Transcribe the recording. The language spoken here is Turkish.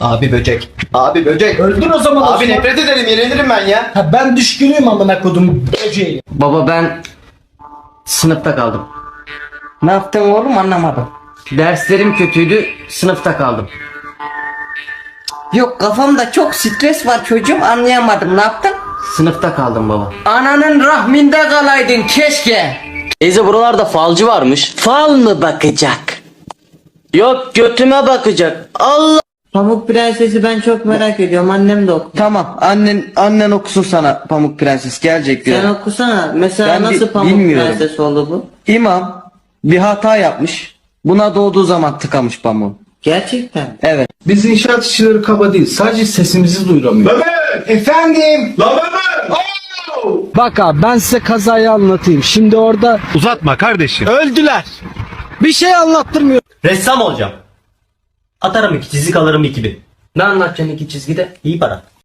Abi böcek. Abi böcek. Öldür o zaman Abi Osman. nefret ederim yenilirim ben ya. Ha, ben düşkünüyüm amına kodum böceği. Baba ben sınıfta kaldım. Ne yaptın oğlum anlamadım. Derslerim kötüydü, sınıfta kaldım. Yok kafamda çok stres var çocuğum anlayamadım ne yaptın? Sınıfta kaldım baba. Ananın rahminde kalaydın keşke. Teyze buralarda falcı varmış. Fal mı bakacak? Yok götüme bakacak. Allah. Pamuk Prenses'i ben çok merak ediyorum annem de oku. Tamam annen annen okusun sana Pamuk Prenses gelecek diyor. Sen okusana mesela Ben nasıl Pamuk bilmiyorum. Prenses oldu bu? İmam bir hata yapmış. Buna doğduğu zaman tıkamış pamuğu. Gerçekten. Evet. Biz inşaat işçileri kaba değil. Sadece sesimizi duyuramıyor. Efendim. Bak abi ben size kazayı anlatayım. Şimdi orada Uzatma kardeşim. öldüler. Bir şey anlattırmıyor. Ressam olacağım. Atarım iki çizik alırım 2000. Ne anlatacaksın iki çizgide? İyi para.